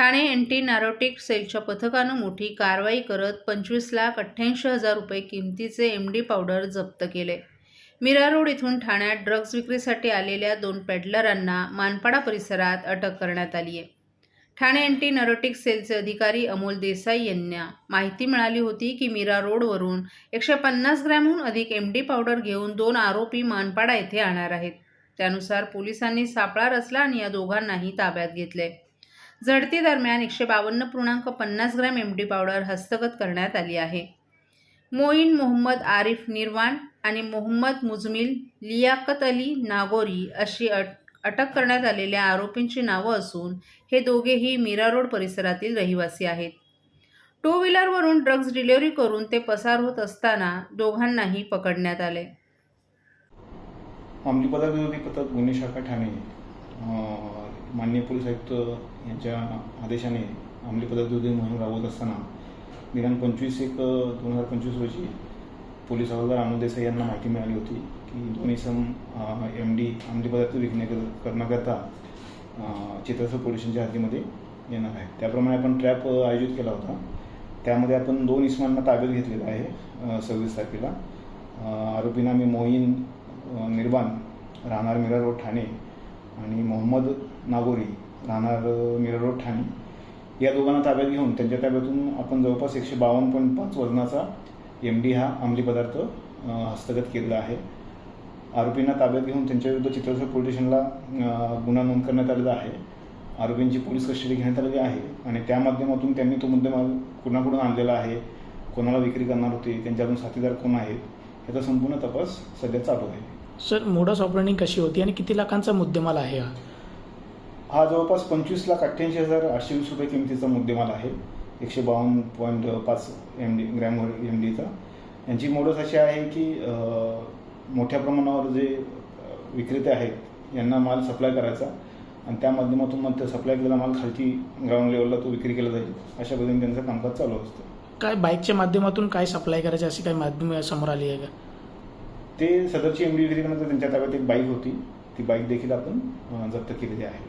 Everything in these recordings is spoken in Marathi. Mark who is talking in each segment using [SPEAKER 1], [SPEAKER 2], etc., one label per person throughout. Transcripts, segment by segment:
[SPEAKER 1] ठाणे एंटी नॅरोटिक सेलच्या पथकानं मोठी कारवाई करत पंचवीस लाख अठ्ठ्याऐंशी हजार रुपये किमतीचे एम डी पावडर जप्त केले. मीरा रोड इथून ठाण्यात ड्रग्ज विक्रीसाठी आलेल्या दोन पेडलरांना मानपाडा परिसरात अटक करण्यात आली आहे. ठाणे अँटी नरोटिक सेलचे अधिकारी अमोल देसाई यांना माहिती मिळाली होती की मीरा रोडवरून एकशे पन्नास ग्रॅमहून अधिक एम डी पावडर घेऊन दोन आरोपी मानपाडा येथे आणणार आहेत. त्यानुसार पोलिसांनी सापळा रचला आणि या दोघांनाही ताब्यात घेतले जडतीदरम्यान एकशे बावन्न पूर्णांक पन्नास ग्रॅम एम डी पावडर हस्तगत करण्यात आली आहे. मोईन मोहम्मद आरिफ निर्वाण आणि मोहम्मद मुजमिल लियाकत अली नागोरी अशी अट अटक करण्यात आलेल्या आरोपींची नावं असून हे दोघेही मीरा रोड परिसरातील रहिवासी आहेत. टू व्हीलरवरून ड्रग्ज डिलिव्हरी करून ते पसार होत असताना दोघांनाही पकडण्यात आले.
[SPEAKER 2] अंमली पदार्थ विरोधी पथक गुन्हे शाखा ठाणे मान्य माननीय पोलीस आयुक्त यांच्या आदेशाने अंमली पदार्थ विरोधी मोहीम राबवत असताना दिनांक पंचवीस एक दोन हजार पंचवीस रोजी पोलीस हवालदार आनंद देसाई यांना माहिती मिळाली होती की दोन इसम एम डी अंमली पदार्थ विकणे करण्याकरता चित्रस चित्रसर पोलीस हद्दीमध्ये येणार आहे. त्याप्रमाणे आपण ट्रॅप आयोजित केला होता. त्यामध्ये आपण दोन इसमांना ताब्यात घेतलेलं आहे सव्वीस तारखेला. आरोपींना मी मोहीन निर्वाण राहणार मीरा रोड ठाणे आणि मोहम्मद नागोरी राहणार मिरर रोड ठाणे. या दोघांना ताब्यात घेऊन त्यांच्या ताब्यातून आपण जवळपास एकशे बावन्न पॉईंट पाच वजनाचा एम डी हा अंमली पदार्थ हस्तगत केलेला आहे. आरोपींना ताब्यात घेऊन त्यांच्याविरुद्ध चित्रसर पोलीस स्टेशनला गुन्हा नोंद करण्यात आलेला आहे. आरोपींची पोलीस कस्टडी घेण्यात आलेली आहे आणि त्या माध्यमातून त्यांनी तो मुद्देमाल कुणाकडून आणलेला आहे कोणाला विक्री करणार होते त्यांच्याकडून साथीदार कोण आहेत याचा संपूर्ण तपास सध्या चालू आहे.
[SPEAKER 3] सर मोडस ऑपरेटिंग कशी होती आणि किती लाखांचा मुद्देमाल आहे हा?
[SPEAKER 2] हा जवळपास पंचवीस लाख अठ्ठ्याऐंशी हजार आठशे वीस रुपये किमतीचा मुद्देमाल आहे. एकशे बावन्न पॉईंट पाच एम डी ग्रॅमवर एम डीचा यांची मोडस अशी आहे की मोठ्या प्रमाणावर जे विक्रेते आहेत यांना माल सप्लाय करायचा आणि त्या माध्यमातून मग सप्लाय केलेला माल खालती ग्राउंड लेवलला तो विक्री केला जाईल. अशा पद्धतीने त्यांचं कामकाज चालू असतं.
[SPEAKER 3] काय बाईकच्या माध्यमातून काय सप्लाय करायचे अशी काही माध्यम समोर आली आहे का?
[SPEAKER 2] ते सदरची एम डी विक्री करण्याचं त्यांच्या ताब्यात एक बाईक होती. ती बाईक देखील आपण जप्त केलेली आहे.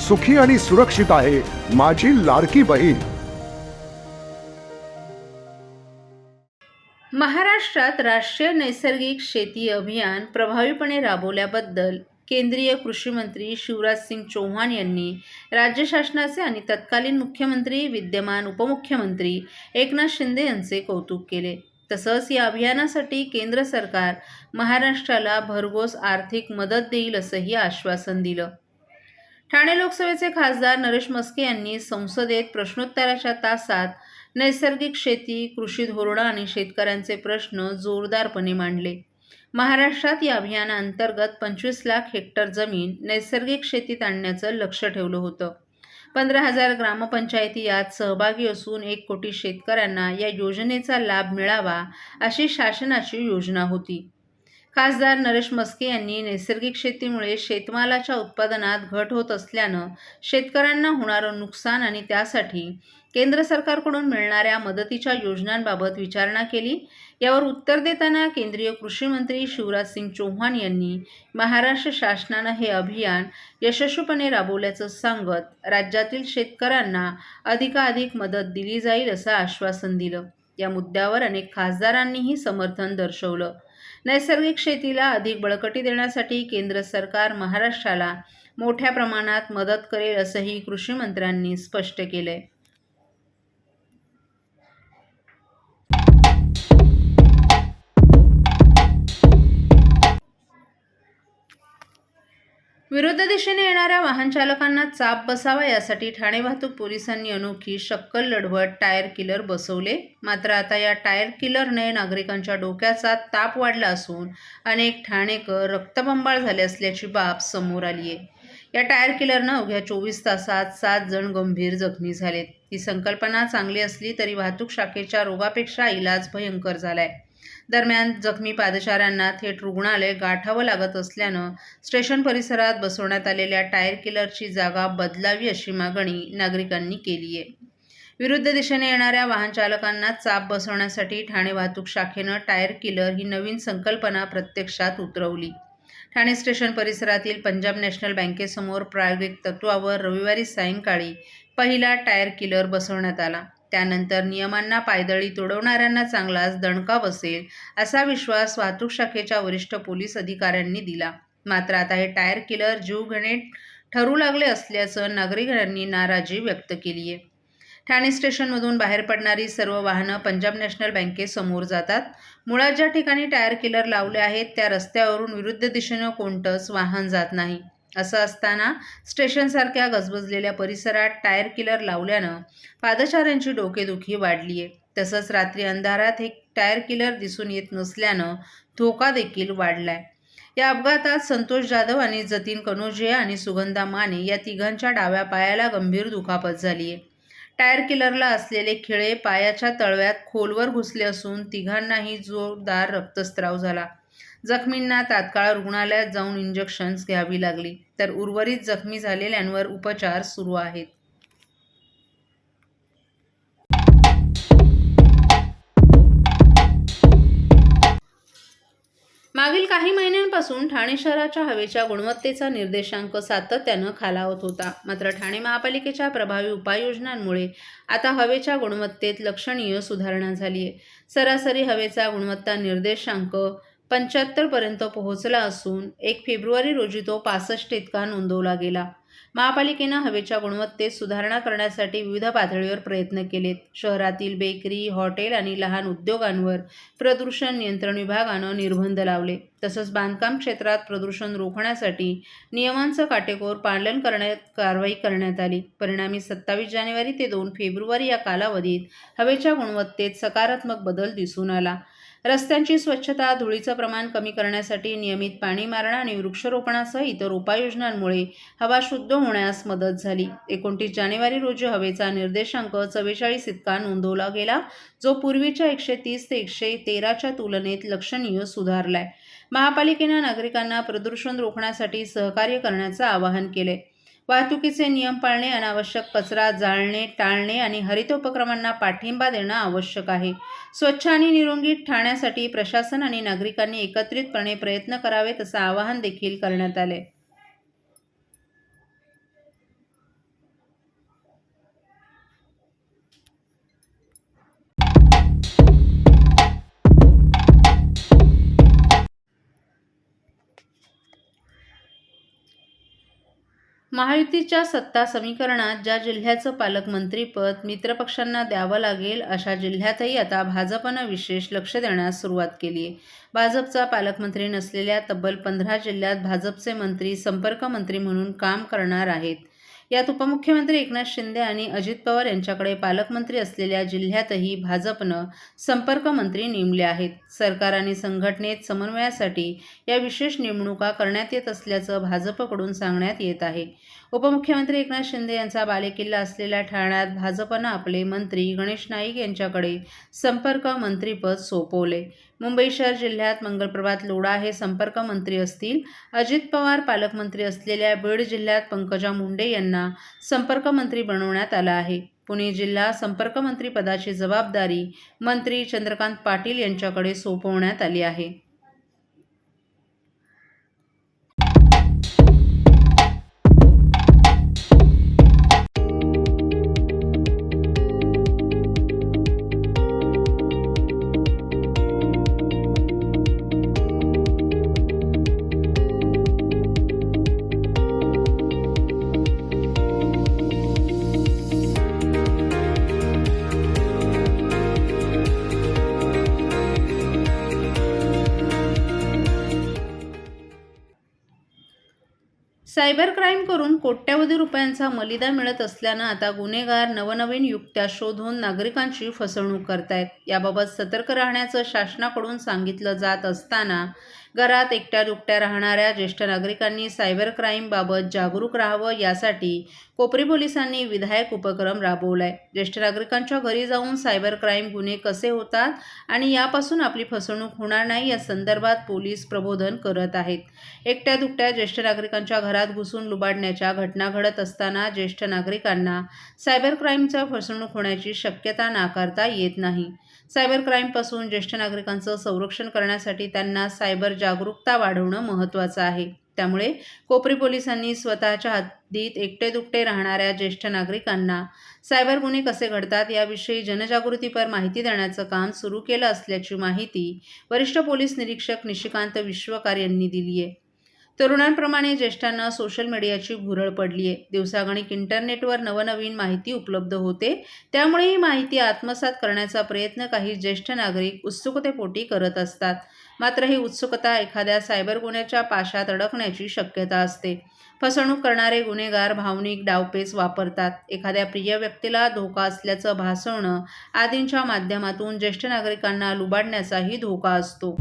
[SPEAKER 4] सुखी आणि सुरक्षित आहे माझी लाडकी बहीण.
[SPEAKER 1] महाराष्ट्रात राष्ट्रीय नैसर्गिक शेती अभियान प्रभावीपणे राबवल्याबद्दल केंद्रीय कृषी मंत्री शिवराज सिंग चौहान यांनी राज्य शासनाचे आणि तत्कालीन मुख्यमंत्री विद्यमान उपमुख्यमंत्री एकनाथ शिंदे यांचे कौतुक केले. तसंच या अभियानासाठी केंद्र सरकार महाराष्ट्राला भरघोस आर्थिक मदत देईल असंही आश्वासन दिलं. ठाणे लोकसभेचे खासदार नरेश मस्के यांनी संसदेत प्रश्नोत्तराच्या तासात नैसर्गिक शेती कृषी धोरणं आणि शेतकऱ्यांचे प्रश्न जोरदारपणे मांडले. महाराष्ट्रात या अभियानाअंतर्गत पंचवीस लाख हेक्टर जमीन नैसर्गिक शेतीत आणण्याचं लक्ष ठेवलं होतं. पंधरा हजार ग्रामपंचायती यात सहभागी असून एक कोटी शेतकऱ्यांना या योजनेचा लाभ मिळावा अशी शासनाची योजना होती. खासदार नरेश मस्के यांनी नैसर्गिक शेतीमुळे शेतमालाच्या उत्पादनात घट होत असल्यानं शेतकऱ्यांना होणारं नुकसान आणि त्यासाठी केंद्र सरकारकडून मिळणाऱ्या मदतीच्या योजनांबाबत विचारणा केली. यावर उत्तर देताना केंद्रीय कृषी मंत्री शिवराज सिंग चौहान यांनी महाराष्ट्र शासनानं हे अभियान यशस्वीपणे राबवल्याचं सांगत राज्यातील शेतकऱ्यांना अधिकाधिक मदत दिली जाईल असं आश्वासन दिलं. या मुद्द्यावर अनेक खासदारांनीही समर्थन दर्शवलं. नैसर्गिक शेतीला अधिक बळकटी देण्यासाठी केंद्र सरकार महाराष्ट्राला मोठ्या प्रमाणात मदत करेल असंही कृषी मंत्र्यांनी स्पष्ट केलंय. विरुद्ध दिशेने येणाऱ्या वाहन चालकांना चाप बसावा यासाठी ठाणे वाहतूक पोलिसांनी अनोखी शक्कल लढवत टायर किलर बसवले. मात्र आता या टायर किलरने नागरिकांच्या डोक्याचा ताप वाढला असून अनेक ठाणेकर रक्तबंबाळ झाले असल्याची बाब समोर आली आहे या टायर किलरनं अवघ्या चोवीस तासात सात जण गंभीर जखमी झालेत. ही संकल्पना चांगली असली तरी वाहतूक शाखेच्या रोगापेक्षा इलाज भयंकर झालाय. दरम्यान जखमी पादचाऱ्यांना थेट रुग्णालय गाठावं लागत असल्यानं स्टेशन परिसरात बसवण्यात आलेल्या टायर किलरची जागा बदलावी अशी मागणी नागरिकांनी केली आहे. विरुद्ध दिशेने येणाऱ्या वाहन चालकांना चाप बसवण्यासाठी ठाणे वाहतूक शाखेनं टायर किलर ही नवीन संकल्पना प्रत्यक्षात उतरवली. ठाणे स्टेशन परिसरातील पंजाब नॅशनल बँकेसमोर प्रायोगिक तत्वावर रविवारी सायंकाळी पहिला टायर किलर बसवण्यात आला. त्यानंतर नियमांना पायदळी तुडवणाऱ्यांना चांगलाच दणका बसेल असा विश्वास वाहतूक शाखेच्या वरिष्ठ पोलीस अधिकाऱ्यांनी दिला. मात्र आता हे टायर किलर जीवघेणे ठरू लागले असल्याचं नागरिकांनी नाराजी व्यक्त केली आहे. ठाणे स्टेशनमधून बाहेर पडणारी सर्व वाहनं पंजाब नॅशनल बँकेसमोर जातात. मुळात ज्या ठिकाणी टायर किलर लावले आहेत त्या रस्त्यावरून विरुद्ध दिशेनं कोणतंच वाहन जात नाही. असं असताना स्टेशनसारख्या गजबजलेल्या परिसरात टायर किलर लावल्यानं पादचाऱ्यांची डोकेदुखी वाढली आहे तसंच रात्री अंधारात हे टायर किलर दिसून येत नसल्यानं धोका देखील वाढलाय. या अपघातात संतोष जाधव आणि जतीन कनोजे आणि सुगंधा माने या तिघांच्या डाव्या पायाला गंभीर दुखापत झाली आहे टायर किलरला असलेले खिळे पायाच्या तळव्यात खोलवर घुसले असून तिघांनाही जोरदार रक्तस्त्राव झाला. जखमींना तात्काळ रुग्णालयात जाऊन इंजेक्शन्स घ्यावी लागली. तर उर्वरित जखमी झालेल्यांवर उपचार सुरू आहेत. मागील काही महिन्यांपासून ठाणे शहराच्या हवेच्या गुणवत्तेचा निर्देशांक सातत्यानं खालावत होता. मात्र ठाणे महापालिकेच्या प्रभावी उपाययोजनांमुळे आता हवेच्या गुणवत्तेत लक्षणीय सुधारणा झाली आहे सरासरी हवेचा गुणवत्ता निर्देशांक पंच्याहत्तरपर्यंत पोहोचला असून एक फेब्रुवारी रोजी तो पासष्ट इतका नोंदवला गेला. महापालिकेनं हवेच्या गुणवत्तेत सुधारणा करण्यासाठी विविध पातळीवर प्रयत्न केलेत. शहरातील बेकरी हॉटेल आणि लहान उद्योगांवर प्रदूषण नियंत्रण विभागानं निर्बंध लावले. तसंच बांधकाम क्षेत्रात प्रदूषण रोखण्यासाठी नियमांचं काटेकोर पालन करण्यात कारवाई करण्यात आली. परिणामी सत्तावीस जानेवारी ते दोन फेब्रुवारी या कालावधीत हवेच्या गुणवत्तेत सकारात्मक बदल दिसून आला. रस्त्यांची स्वच्छता धुळीचं प्रमाण कमी करण्यासाठी नियमित पाणी मारणं आणि वृक्षरोपणासह इतर उपाययोजनांमुळे हवा शुद्ध होण्यास मदत झाली. एकोणतीस जानेवारी रोजी हवेचा निर्देशांक चव्वेचाळीस इतका नोंदवला गेला जो पूर्वीच्या एकशे तीस ते एकशे तेराच्या तुलनेत लक्षणीय सुधारलाय. महापालिकेनं नागरिकांना प्रदूषण रोखण्यासाठी सहकार्य करण्याचं आवाहन केले वाहतुकीचे नियम पाळणे अनावश्यक कचरा जाळणे टाळणे आणि हरित उपक्रमांना पाठिंबा देणं आवश्यक आहे. स्वच्छ आणि निरोगी ठाण्यासाठी प्रशासन आणि नागरिकांनी एकत्रितपणे प्रयत्न करावेत असं आवाहन देखील करण्यात आले. महायुतीच्या सत्ता समीकरणात ज्या जिल्ह्याचं पालकमंत्रीपद मित्रपक्षांना द्यावं लागेल अशा जिल्ह्यातही आता भाजपनं विशेष लक्ष देण्यास सुरुवात केली आहे. भाजपचा पालकमंत्री नसलेल्या तब्बल पंधरा जिल्ह्यात भाजपचे मंत्री संपर्क मंत्री म्हणून काम करणार आहेत. यात उपमुख्यमंत्री एकनाथ शिंदे आणि अजित पवार यांच्याकडे पालकमंत्री असलेल्या जिल्ह्यातही भाजपनं संपर्क मंत्री नेमले आहेत. सरकार आणि संघटनेत समन्वयासाठी या विशेष नेमणुका करण्यात येत असल्याचं भाजपकडून सांगण्यात येत आहे. उपमुख्यमंत्री एकनाथ शिंदे यांचा बालेकिल्ला असलेल्या ठाण्यात भाजपनं आपले मंत्री गणेश नाईक यांच्याकडे संपर्क मंत्रीपद सोपवले. मुंबई शहर जिल्ह्यात मंगलप्रभात लोढा हे संपर्क मंत्री असतील. अजित पवार पालकमंत्री असलेल्या बीड जिल्ह्यात पंकजा मुंडे यांना संपर्कमंत्री बनवण्यात आलं आहे. पुणे जिल्हा संपर्कमंत्री पदाची जबाबदारी मंत्री चंद्रकांत पाटील यांच्याकडे सोपवण्यात आली आहे. सायबर क्राईम करून कोट्यवधी रुपयांचा मलिदा मिळत असल्यानं आता गुन्हेगार नवनवीन युक्त्या शोधून नागरिकांची फसवणूक करतायत. याबाबत सतर्क राहण्याचं शासनाकडून सांगितलं जात असताना घरात एकट्या दुकट्या राहणाऱ्या ज्येष्ठ नागरिकांनी सायबर क्राईमबाबत जागरूक राहावं यासाठी कोपरी पोलिसांनी विधायक उपक्रम राबवलाय. ज्येष्ठ नागरिकांच्या घरी जाऊन सायबर क्राईम गुन्हे कसे होतात आणि यापासून आपली फसवणूक होणार नाही या संदर्भात पोलीस प्रबोधन करत आहेत. एकट्या दुकट्या ज्येष्ठ नागरिकांच्या घरात घुसून लुबाडण्याच्या घटना घडत असताना ज्येष्ठ नागरिकांना सायबर क्राईमच्या फसवणूक होण्याची शक्यता नाकारता येत नाही. सायबर क्राईमपासून ज्येष्ठ नागरिकांचं संरक्षण करण्यासाठी त्यांना सायबर जागरूकता वाढवणं महत्त्वाचं आहे. त्यामुळे कोपरी पोलिसांनी स्वतःच्या हद्दीत एकटे दुकटे राहणाऱ्या ज्येष्ठ नागरिकांना सायबर गुन्हे कसे घडतात याविषयी जनजागृतीपर माहिती देण्याचं काम सुरू केलं असल्याची माहिती वरिष्ठ पोलीस निरीक्षक निशिकांत विश्वकार यांनी दिली आहे तरुणांप्रमाणे ज्येष्ठांना सोशल मीडियाची भुरळ पडली आहे दिवसागणिक इंटरनेटवर नवनवीन माहिती उपलब्ध होते. त्यामुळे ही माहिती आत्मसात करण्याचा प्रयत्न काही ज्येष्ठ नागरिक उत्सुकतेपोटी करत असतात. मात्र ही उत्सुकता एखाद्या सायबर गुन्ह्याच्या पाशात अडकण्याची शक्यता असते. फसवणूक करणारे गुन्हेगार भावनिक डावपेच वापरतात. एखाद्या प्रिय व्यक्तीला धोका असल्याचं भासवणं आदींच्या माध्यमातून ज्येष्ठ नागरिकांना लुबाडण्याचाही धोका असतो.